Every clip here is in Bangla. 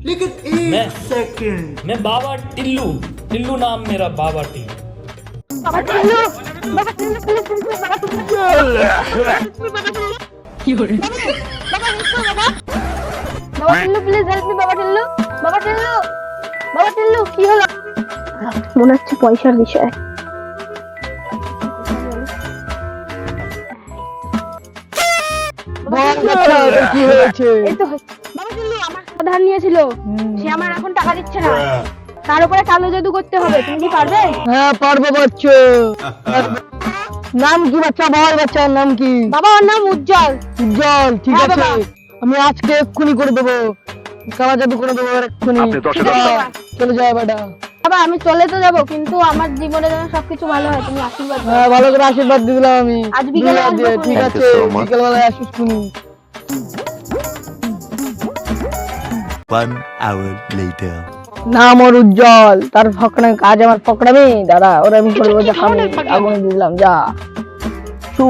लेकिन एक मैं- सेकंड मैं बाबा टिल्लू टिल्लू नाम मेरा बाबा टिल्लू বাবা টিল্লু বাবা টিল্লু কি হয়েছে? এই তো বাবা টিল্লু আমার ধার নিয়েছিল। সে আমার এখন টাকা দিচ্ছে না। তার উপরে কালো জাদু করতে হবে। তুমি কি পারবে? হ্যাঁ পারব বাচ্চা। নাম কি বাচ্চা? বল বাচ্চার নাম কি? বাবা ওর নাম উজ্জ্বল। উজ্জ্বল ঠিক হ্যাঁ, আছে। বাবা। আমি আজকে এক্ষুনি করে দেবো। কালা জাদু করে দেবো আর এক্ষুনি। চলে যায় বেটা বাবা আমি চলে তো যাব কিন্তু আমার জীবনে যেন সবকিছু ভালো হয় তুমি আশীর্বাদ হ্যাঁ ভালো করে আশীর্বাদ দিয়ে দিলাম আমি। আজ বিকেলে আসব ঠিক আছে you so much. আসিস তুমি। One hour later. নাম ওর উজ্জ্বল তার ফকড়া কাজ আমার ফকড়ামি দাদা ওরা আমি করব যা আমি আগুন দিলাম যা। শু।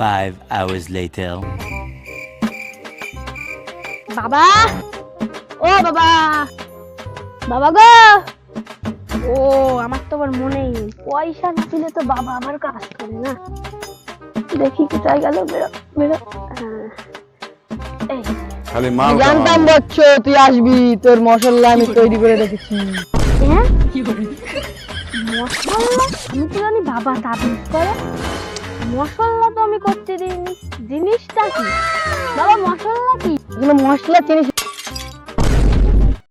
Five hours later. বাবা ও বাবা! বাবা গো! ও আমার তো আবার মনেই নেই। পয়সা না দিলে তো বাবা আবার কাজ করে না। দেখি কোথায় গেল বেরো বেরো। হ্যাঁ। খালি মাল জানতাম বচ্চ তুই আসবি। তোর মশলা আমি তৈরি করে রেখেছি। হ্যাঁ? মশলা? আমি তো জানি বাবা তাবিজ করে। মশলা তো আমি করতে দিইনি জিনিসটা কি? বাবা মশলা কি? এগুলো মশলা চিনিস